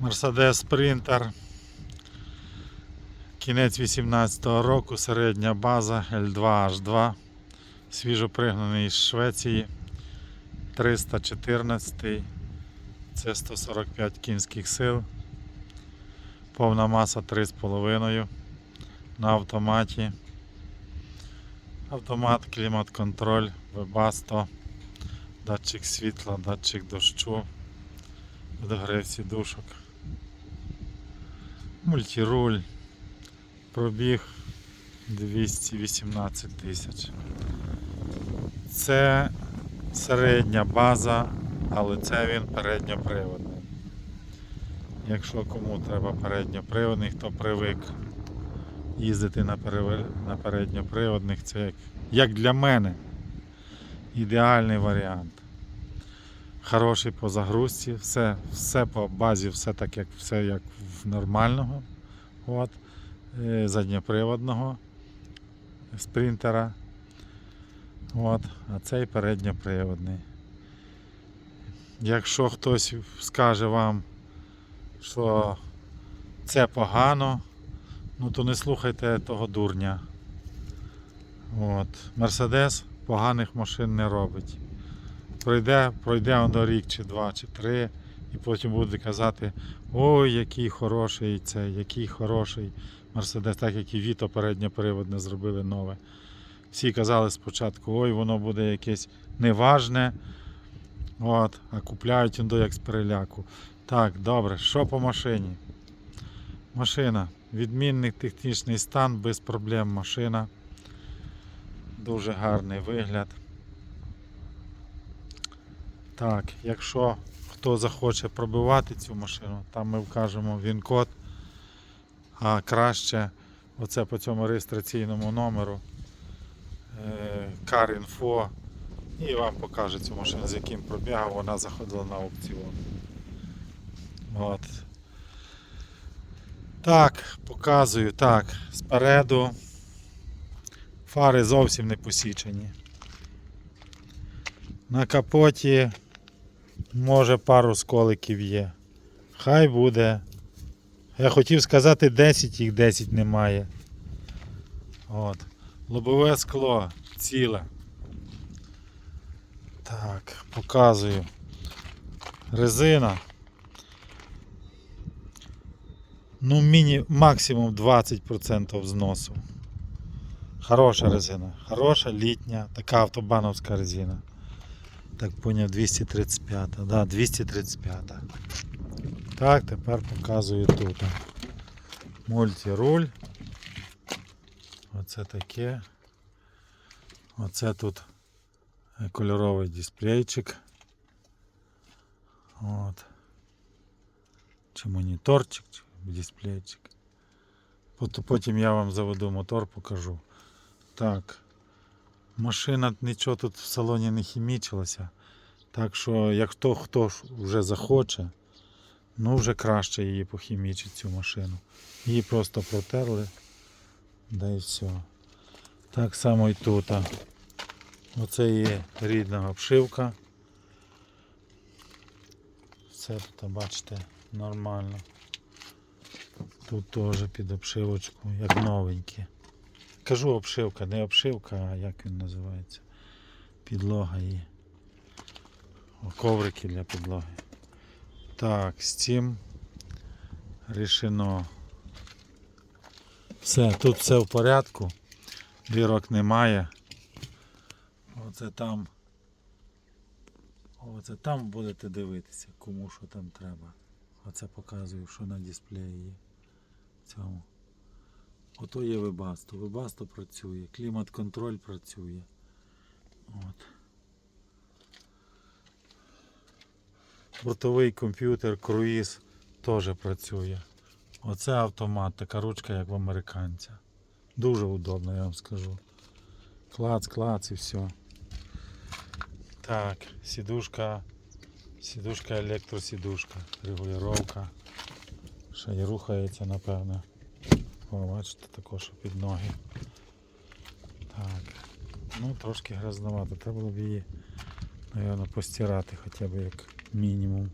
Mercedes Sprinter. Кінець 18-го року, середня база L2H2. Свіжо пригнаний із Швеції. 314. Це 145 кінських сил. Повна маса 3,5 на автоматі. Автомат, клімат-контроль, Webasto, датчик світла, датчик дощу, підогрів сідушок, мультируль, пробіг 218 тисяч. Це середня база, але це він передньоприводний. Якщо кому треба передньоприводний, хто привик їздити на, на передньоприводних, це як, як для мене ідеальний варіант. Хороший по загрузці, все, все по базі, все так, як все як в нормального. От, е, задньоприводного спринтера. От, а цей передньоприводний. Якщо хтось скаже вам, що це погано, ну то не слухайте того дурня. От. Мерседес поганих машин не робить. Пройде, пройде воно рік чи два, чи три, і потім буде казати, ой, який хороший цей, який хороший Мерседес, так як і Віто передньоприводне зробили нове. Всі казали спочатку, ой, воно буде якесь неважне. От, а купляють воно як з переляку. Так, добре, що по машині? Машина. Відмінний технічний стан, без проблем машина. Дуже гарний вигляд. Так, якщо хто захоче пробивати цю машину, там ми вкажемо він-код. А краще оце по цьому реєстраційному номеру е, CarInfo і вам покаже цю машину, з яким пробігом вона заходила на аукціон. От. Так, показую. Так, спереду фари зовсім не посічені. На капоті може пару сколиків є. Хай буде. Я хотів сказати 10, їх 10 немає. От. Лобове скло ціле. Так, показую. Резина. Ну, міні, максимум 20% зносу. Хороша резина. Хороша літня, така автобановська резина. Так поняв, 235. Да, 235. Так, тепер показую тут. Мультируль. Оце таке. Оце тут е, кольоровий дисплейчик. От. Чи моніторчик, чи дисплейчик. Потім я вам заведу мотор, покажу. Так. Машина нічого тут в салоні не хімічилася. Так що, як хто, хто вже захоче, ну вже краще її похімічить цю машину. Її просто протерли. Да і все. Так само і тут. Оце є рідна обшивка. Все тут, бачите, нормально. Тут теж під обшивочку, як новенькі. Кажу обшивка, не обшивка, а як він називається. Підлога. О, коврики для підлоги. Так, з цим рішено. Все, тут все в порядку. Дірок немає. Оце там. Оце там будете дивитися, кому що там треба. Оце показую, що на дисплеї є. Цьому. Ото є Webasto. Webasto працює, клімат-контроль працює. От. Бортовий комп'ютер, круїз теж працює. Оце автомат, така ручка, як в американця. Дуже удобно, я вам скажу. Клац, клац і все. Так, сідушка, сідушка, електросідушка, регулювання. Ще й рухається, напевно. Бачите, також під ноги. Так. Ну, трошки грязновато. Треба було б її, напевно, постирати хоча б як мінімум.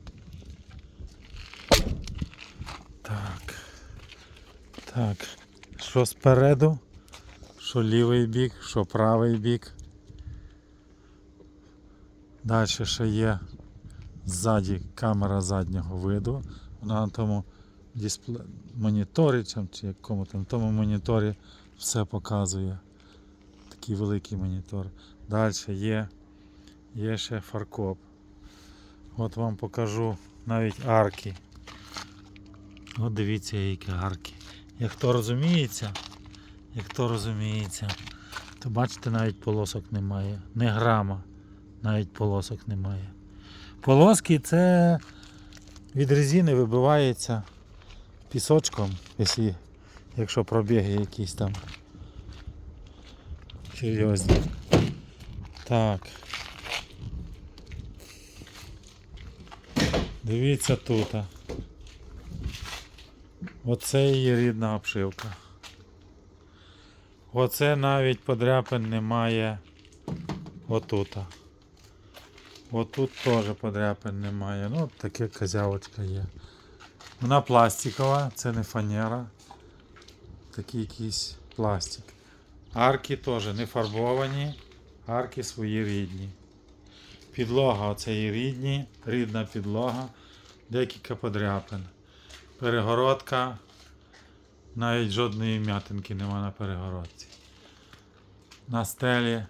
Так. Так. Що спереду, що лівий бік, що правий бік. Далі ще є ззаді камера заднього виду. Вона на тому диспле... моніторі чи якому там тому моніторі все показує. Такий великий монітор. Далі є, є ще фаркоп. От вам покажу навіть арки. От дивіться, які арки. Як хто розуміється, як хто розуміється, то бачите, навіть полосок немає. Не грама, навіть полосок немає. Полоски це від резини вибивається пісочком, якщо, якщо пробіги якісь там серйозні. Так. Дивіться тут. Оце її рідна обшивка. Оце навіть подряпин немає отута. Отут теж подряпин немає. Ну, таке козявочка є. Вона пластикова, це не фанера. Такий якийсь пластик. Арки теж не фарбовані, арки свої рідні. Підлога оце і рідні, рідна підлога, декілька подряпин. Перегородка. Навіть жодної м'ятинки нема на перегородці. На стелі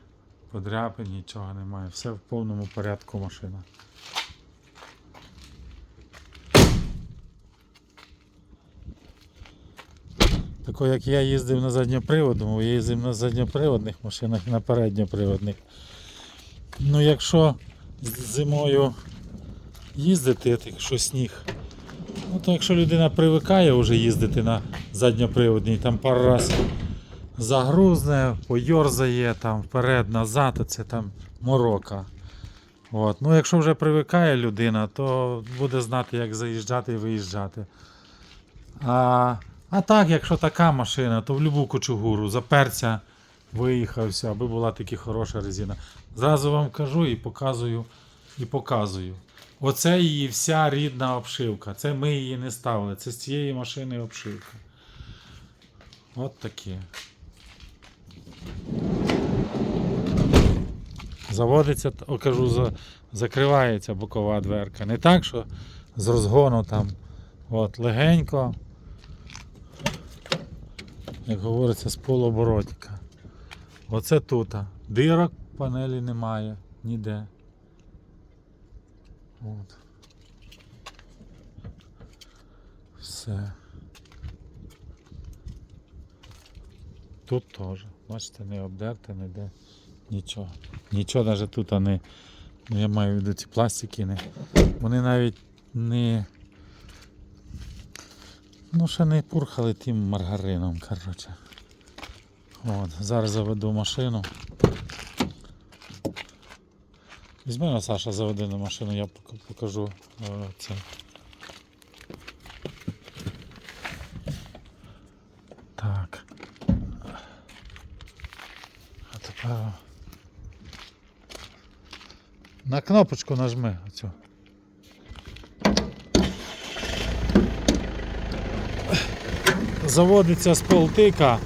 подряпин нічого немає. Все в повному порядку машина. Тако як я їздив на задньоприводному, я їздив на задньоприводних машинах на передньоприводних. Ну якщо зимою їздити, якщо сніг, ну то якщо людина привикає вже їздити на задньоприводній, там пару раз загрузне, пойорзає там вперед-назад, то це там морока. От. Ну, якщо вже привикає людина, то буде знати, як заїжджати і виїжджати. А, а так, якщо така машина, то в будь-яку кочугуру заперся, виїхався, аби була таки хороша резина. Зразу вам кажу і показую, і показую. Оце її вся рідна обшивка. Це ми її не ставили. Це з цієї машини обшивка. От таке. Заводиться, т- кажу, за, закривається бокова дверка. Не так, що з розгону там от, легенько, як говориться, з полуоборотика. Оце тут. Дирок панелі немає ніде. От. Все. Тут теж. Бачите, не обдерте, ніде. Нічого. Нічого навіть тут не. Ну, я маю в виду ці пластики не. Вони навіть не. Ну, ще не пурхали тим маргарином, коротше. От, зараз заведу машину. Візьми на Саша, заведи на машину, я покажу е, це. Так. А тепер. На кнопочку нажми оцю. Заводиться з полтика.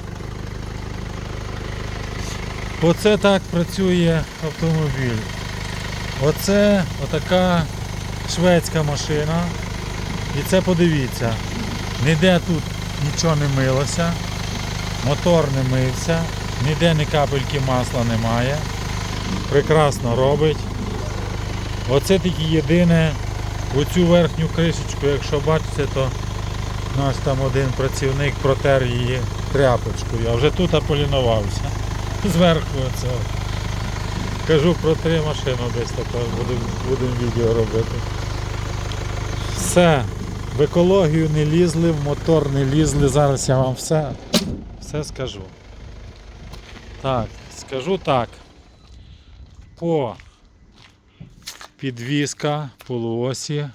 Оце так працює автомобіль. Оце отака шведська машина. І це подивіться. Ніде тут нічого не милося, мотор не мився, ніде ні капельки масла немає. Прекрасно робить. Оце тільки єдине, оцю верхню кришечку, якщо бачите, то наш там один працівник протер її тряпочкою, а вже тут аполінувався. Зверху оце. Кажу про три машину десь також будемо будем відео робити. Все. В екологію не лізли, в мотор не лізли. Зараз я вам все, все скажу. Так, скажу так. По підвізка полуосі.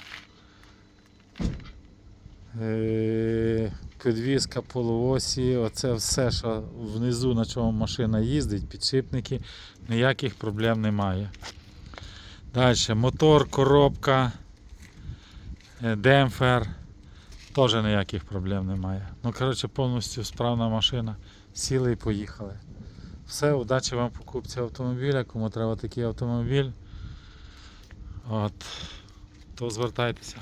Е, Підвізка полуосі, оце все, що внизу на чому машина їздить, підшипники, ніяких проблем немає. Далі мотор, коробка, е, демпфер, теж ніяких проблем немає. Ну, коротше, повністю справна машина. Сіли і поїхали. Все, удачі вам покупці автомобіля. Кому треба такий автомобіль. От, то звертайтеся.